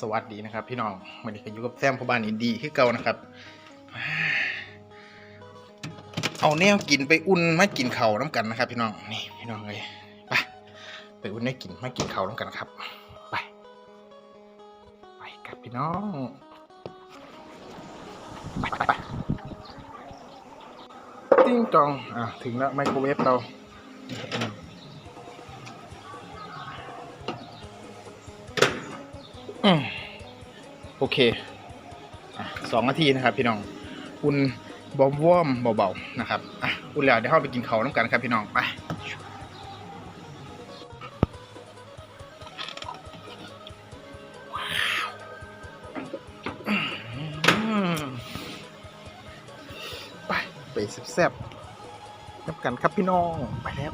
สวัสดีนะครับ พี่น้องวันนี้ก็อยู่กับแซมพ่อบ้านอินดีคือเก่านะครับ เอาแนวกินไปอุ่นมากินเข่าน้ำกันนะครับ พี่น้องนี่พี่น้องเลยไปไปอุ่นให้กินมากินเข่าน้ำกันครับไปไปครับพี่น้องไปไปไปติ้งจองอะถึงแล้วไมโครเวฟเรา โอเคสองนาทีนะครับ พี่น้องอุ่นบอมวอมเบาๆนะครับอะอุ่นแล้วเดี๋ยวเราไปกินเขาน้ำกันครับพี่น้องไปไปไปแซ่บๆน้ำกันครับพี่น้องไปแล้ว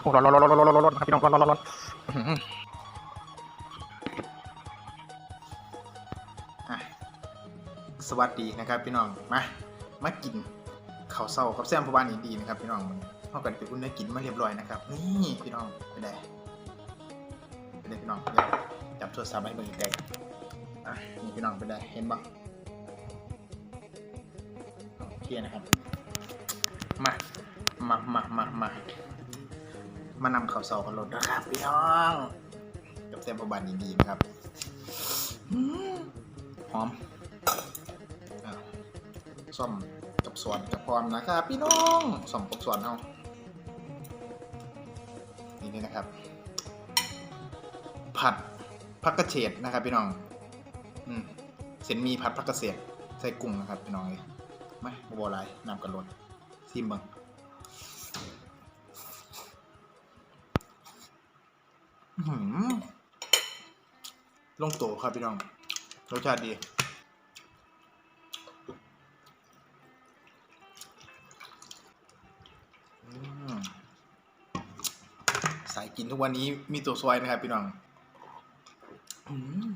โอ้ร้อนร้อนร้อนร้อนร้อนร้อนครับพี่น้องร้อนร้อนร้อน สวัสดีนะครับพี่น้องมามากินข้าวเศร้ากับแซมพบานอีดีนะครับพี่น้องมันเข้ากันไปอุ่นได้กินมาเรียบร้อยนะครับนี่พี่น้องไปได้ไปได้พี่น้องจับโทรศัพท์ให้เบิ่งอีกได้อะนี่พี่น้องไปได้เห็นบ้างโอเคนะครับมามามามามา มานำข้าวเศร้ากันรถนะครับพี่น้องกับแซมพบานอีดีนะครับหอม ส้มกับส่วนกับพร้อมนะครับพี่น้องส้มกับส่วนเอานี่นี่นะครับ ผัดผักกระเฉดนะครับพี่น้อง อืมเส้นมีผัดผักกระเฉดใส่กุ้งนะครับพี่น้องเลยมาบัวลายนำกันรสซิมบังอื้อหือลงโตครับพี่น้องรสชาติดี สายกินทุกวันนี้มีตัวซอยนะครับพี่น้อง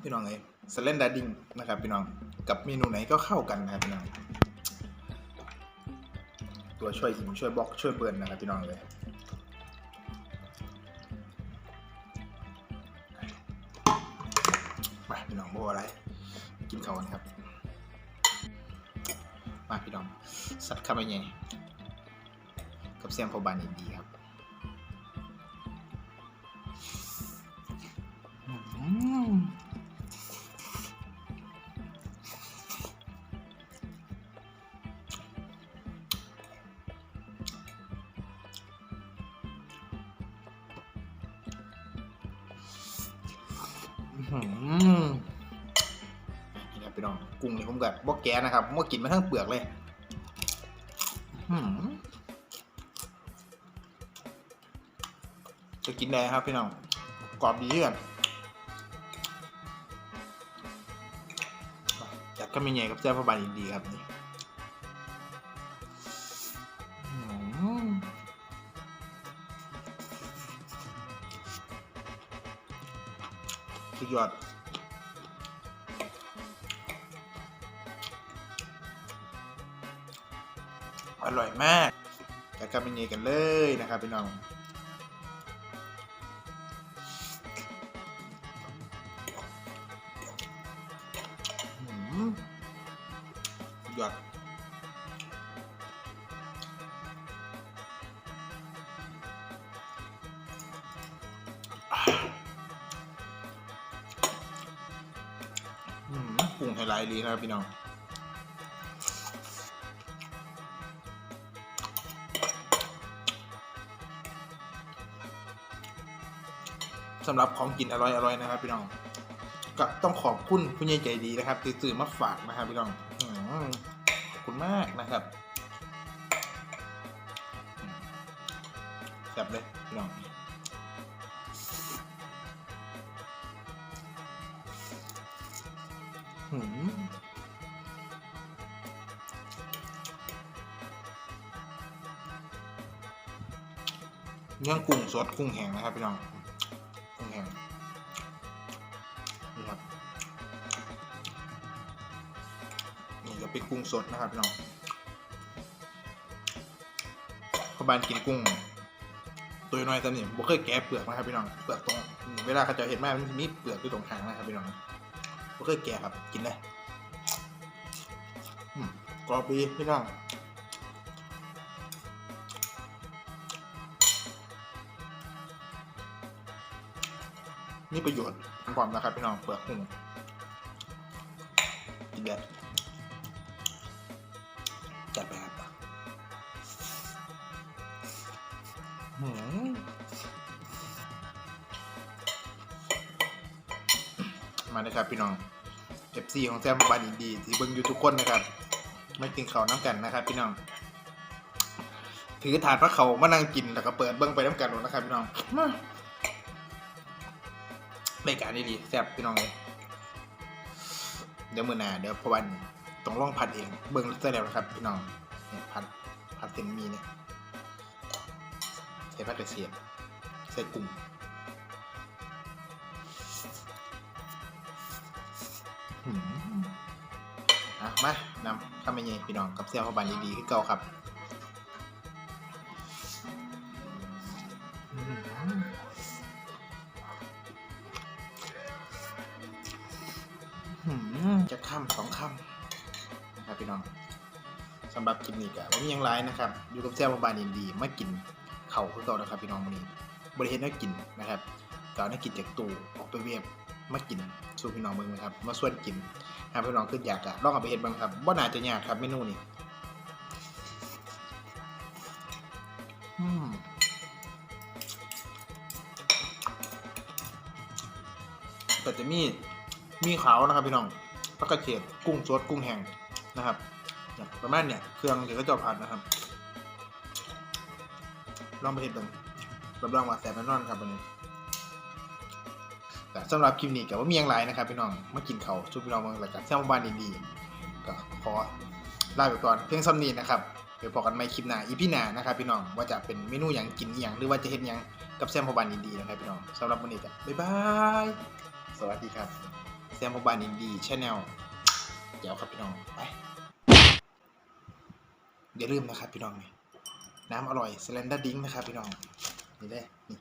พี่น้องเลยสเลนดาดิ้งนะครับพี่น้อง กับเมนูไหนก็เข้ากันนะครับพี่น้อง ตัวช่วยอิ่มช่วยบล็อกช่วยเบิร์นนะครับพี่น้องเลยมาพี่น้องโบอะไร กินเขาวกันครับ มาพี่น้อง สัตว์ข้าวไปไงกับเสียมพอบานอินดีครับ นี่ครับพี่น้องกุ้งนี่ผมกับบ่แกะนะครับผมก็กินมาทั้งเปลือกเลยจะกินได้ครับพี่น้องกรอบดีเพื่อน ก็มีไงกับเจ้าพระบาทอินดีครับนี่อื้อหือสุดยอดอร่อยมากจัดกันเป็นไงกันเลยนะครับพี่น้อง ยอดปรุงไฮไลท์ดีนะครับพี่น้องสำหรับของกินอร่อยๆนะครับพี่น้อง ก็ต้องขอบคุณคุณยายใจดีนะครับที่ซื้อมาฝากนะครับพี่น้องขอบคุณมากนะครับแซ่บเลยพี่น้องหืมเนื้อกุ้งสดกุ้งแห้งนะครับพี่น้อง ปกุ้งสดนะครับพี่น้องขบานกินกุ้ง ตัวน้อยแต่นี่ผมเคยแกะเปลือกนะครับพี่น้อง เปลือกตรง เวลาเขาจะเห็นแม่มันมีเปลือกอยู่ตรงหางนะครับพี่น้องไม่เคยแก่ครับ กินเลยกรอบดีพี่น้องนี่ประโยชน์พร้อมนะครับพี่น้องเปลือกหุ้งกินแบบ จัดไปครับหืมมาเลยครับพี่น้อง FC ของแซมบานอินดีที่เบิ่งอยู่ทุกคนนะครับ ไม่กินข้าวน้ำกันนะครับ พี่น้อง ถือถาดพระเขามานั่งกินแล้วก็เปิดเบิ่งไปน้ำกันหมดนะครับ พี่น้องมารายการนี้ดีแซ่บพี่น้องเลยเดี๋ยวมือหน้าเดี๋ยวพอวัน ต้องลองผัดเองเบิ่งจะแล้วนะครับพี่น้องเนี่ยผัดผัดเส้นหมีเนี่ยใส่ผักกระเทียมใส่กุ้งหืมอะมานำข้าวมันเยพี่น้องกับเสี่ยวพอบานดีๆคือเก่าครับหืมจะคำสองค่ำ นะครับพี่น้องสำหรับคลิปนี้ก็ว่ามีหยังไรนะครับอยู่กับแซ่บบานอินดีมากินเข่าวคือเก่านะครับพี่น้องวันนี้บริเวณนักกินนะครับก็เอานักกินจากตู้ออกไปเวฟมากินสู่พี่น้องเมืองนะครับมาส่วนกินหากพี่น้องขึ้นอยากอะลองเอาไปเห็นบ้างครับว่าน่าจะยากครับเมนูนี้อืมแต่จะมีมีขาวนะครับพี่น้องผักกระเฉดกุ้งสดกุ้งแห้ง นะครับประมาณเนี่ยเครื่องเดี๋ยวก็จะผัดนะครับ ลองไปเห็นดูรับรองว่าแซ่บแน่นอนครับวันนี้แต่สำหรับคลิปนี้กับว่ามีอย่างไรนะครับพี่น้องมากินเขาชุบพี่น้องเมืองรายการแซมบ้านดีๆก็ขอลาไปก่อนเพียงซ้ำนี้นะครับเดี๋ยวพอกันใหม่คลิปหน้าอีพี่หน้านะครับพี่น้องว่าจะเป็นเมนูอย่างกินอย่างหรือว่าจะเห็นอย่างกับแซมพอบานดีๆนะครับพี่น้องสำหรับวันนี้ก็บ๊ายบายสวัสดีครับแซมพบานอินดีชาแนล เดี๋ยวครับพี่น้องไปอย่าลืมนะครับพี่น้องนี่น้ำอร่อยสแลนเดอร์ดิงนะครับพี่น้องนี่เลยนี่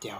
เดี๋ยว